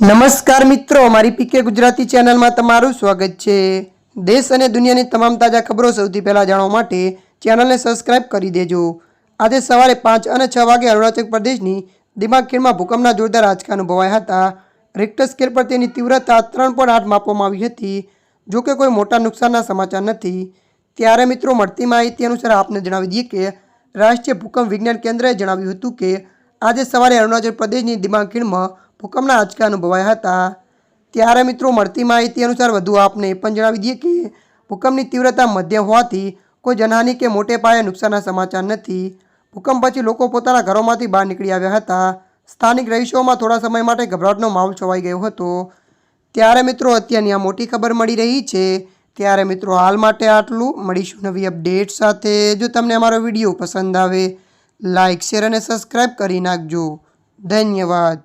નમસ્કાર મિત્રો મારી પીકે ગુજરાતી ચેનલમાં તમારું સ્વાગત છે. દેશ અને દુનિયાની તમામ તાજા ખબરો સૌથી પહેલાં જાણવા માટે ચેનલને સબસ્ક્રાઇબ કરી દેજો. આજે સવારે પાંચ અને છ વાગે અરુણાચલ પ્રદેશની દિમાગ ખીણમાં ભૂકંપના જોરદાર આંચકા અનુભવાયા હતા. રિક્ટર સ્કેલ પર તેની તીવ્રતા ત્રણ પોઈન્ટ આઠ માપવામાં આવી હતી. જો કે કોઈ મોટા નુકસાનના સમાચાર નથી. ત્યારે મિત્રો, મળતી માહિતી અનુસાર આપને જણાવી દઈએ કે રાષ્ટ્રીય ભૂકંપ વિજ્ઞાન કેન્દ્રએ જણાવ્યું હતું કે આજે સવારે અરુણાચલ પ્રદેશની દિમાગ ખીણમાં ભૂકંપના આંચકા અનુભવાયા હતા. ત્યારે મિત્રો મળતી માહિતી અનુસાર વધુ આપને એ પણ જણાવી દઈએ કે ભૂકંપની તીવ્રતા મધ્યમ હોવાથી કોઈ જનહાનિ કે મોટે પાયે નુકસાનના સમાચાર નથી. ભૂકંપ પછી લોકો પોતાના ઘરોમાંથી બહાર નીકળી આવ્યા હતા. સ્થાનિક રહીશોમાં થોડા સમય માટે ગભરાટનો માહોલ છવાઈ ગયો હતો. ત્યારે મિત્રો અત્યારની આ મોટી ખબર મળી રહી છે. ત્યારે મિત્રો હાલ માટે આટલું. મળીશું નવી અપડેટ સાથે. જો તમને અમારો વીડિયો પસંદ આવે લાઇક શેર અને સબસ્ક્રાઈબ કરી નાખજો. ધન્યવાદ.